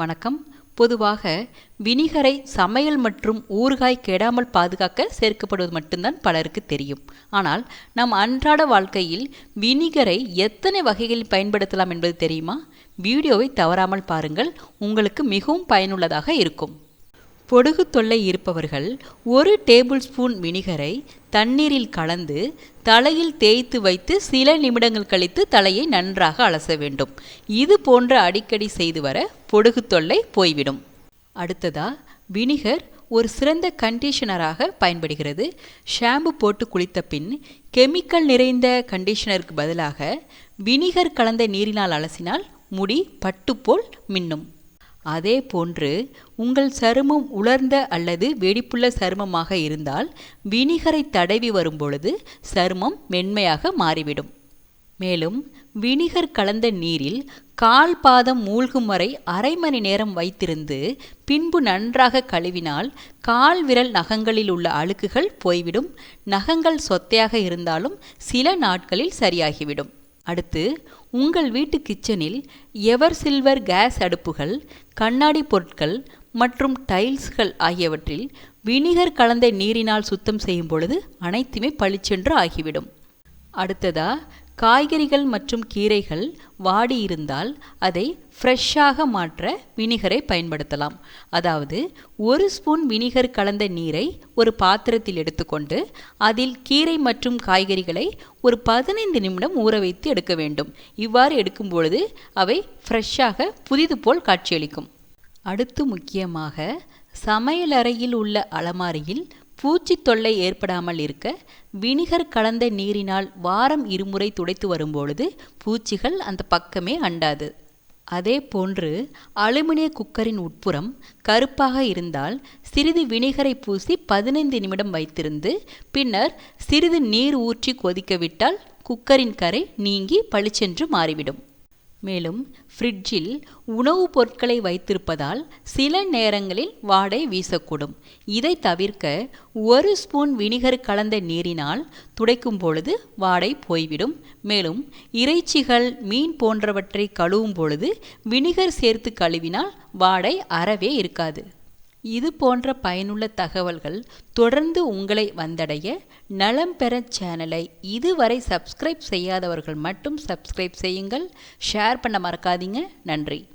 வணக்கம். பொதுவாக வினிகரை சமையல் மற்றும் ஊறுகாய் கெடாமல் பாதுகாக்க சேர்க்கப்படுவது மட்டும்தான் பலருக்கு தெரியும். ஆனால் நம் அன்றாட வாழ்க்கையில் வினிகரை எத்தனை வகைகளில் பயன்படுத்தலாம் என்பது தெரியுமா? வீடியோவை தவறாமல் பாருங்கள். உங்களுக்கு மிகவும் பயனுள்ளதாக இருக்கும். பொடுகு தொல்லை இருப்பவர்கள் ஒரு டேபிள் ஸ்பூன் வினிகரை தண்ணீரில் கலந்து தலையில் தேய்த்து வைத்து சில நிமிடங்கள் கழித்து தலையை நன்றாக அலச வேண்டும். இது போன்ற அடிக்கடி செய்து வர பொடுகு தொல்லை போய்விடும். அடுத்ததா வினிகர் ஒரு சிறந்த கண்டிஷனராக பயன்படுகிறது. ஷாம்பு போட்டு குளித்த பின் கெமிக்கல் நிறைந்த கண்டிஷனருக்கு பதிலாக வினிகர் கலந்த நீரினால் அலசினால் முடி பட்டு போல் மின்னும். அதே போன்று உங்கள் சருமம் உலர்ந்த அல்லது வெடிப்புள்ள சருமமாக இருந்தால் வினிகரை தடவி வரும்பொழுது சருமம் மென்மையாக மாறிவிடும். மேலும் வினிகர் கலந்த நீரில் கால் பாதம் மூழ்கும் வரை அரை மணி நேரம் வைத்திருந்து பின்பு நன்றாக கழுவினால் கால் விரல் நகங்களில் உள்ள அழுக்குகள் போய்விடும். நகங்கள் சொத்தையாக இருந்தாலும் சில நாட்களில் சரியாகிவிடும். அடுத்து உங்கள் வீட்டு கிச்சனில் எவர் சில்வர் கேஸ் அடுப்புகள் கண்ணாடி பொருட்கள் மற்றும் டைல்ஸ்கள் ஆகியவற்றில் வினிகர் கலந்த நீரினால் சுத்தம் செய்யும் பொழுது அனைத்துமே பளிச்சென்று ஆகிவிடும். அடுத்ததா காய்கறிகள் மற்றும் கீரைகள் வாடியிருந்தால் அதை ஃப்ரெஷ்ஷாக மாற்ற வினிகரை பயன்படுத்தலாம். அதாவது ஒரு ஸ்பூன் வினிகர் கலந்த நீரை ஒரு பாத்திரத்தில் எடுத்துக்கொண்டு அதில் கீரை மற்றும் காய்கறிகளை ஒரு பதினைந்து நிமிடம் ஊற வைத்து எடுக்க வேண்டும். இவ்வாறு எடுக்கும் பொழுது அவை ஃப்ரெஷ்ஷாக புதிது போல் காட்சியளிக்கும். அடுத்து முக்கியமாக சமையலறையில் உள்ள அலமாரியில் பூச்சி தொல்லை ஏற்படாமல் இருக்க வினிகர் கலந்த நீரினால் வாரம் இருமுறை துடைத்து வரும்பொழுது பூச்சிகள் அந்த பக்கமே அண்டாது. அதே போன்று அலுமினிய குக்கரின் உட்புறம் கருப்பாக இருந்தால் சிறிது வினிகரை பூசி பதினைந்து நிமிடம் வைத்திருந்து பின்னர் சிறிது நீர் ஊற்றி கொதிக்கவிட்டால் குக்கரின் கரை நீங்கி பளிச்சென்று மாறிவிடும். மேலும் ஃப்ரிட்ஜில் உணவுப் பொருட்களை வைத்திருப்பதால் சில நேரங்களில் வாடை வீசக்கூடும். இதை தவிர்க்க ஒரு ஸ்பூன் வினிகர் கலந்த நீரினால் துடைக்கும் பொழுது வாடை போய்விடும். மேலும் இறைச்சிகள் மீன் போன்றவற்றை கழுவும் பொழுது வினிகர் சேர்த்து கழுவினால் வாடை அறவே இருக்காது. இது போன்ற பயனுள்ள தகவல்கள் தொடர்ந்து உங்களை வந்தடைய நலம் பெற சேனலை இதுவரை சப்ஸ்கிரைப் செய்யாதவர்கள் மட்டும் சப்ஸ்கிரைப் செய்யுங்கள். ஷேர் பண்ண மறக்காதீங்க. நன்றி.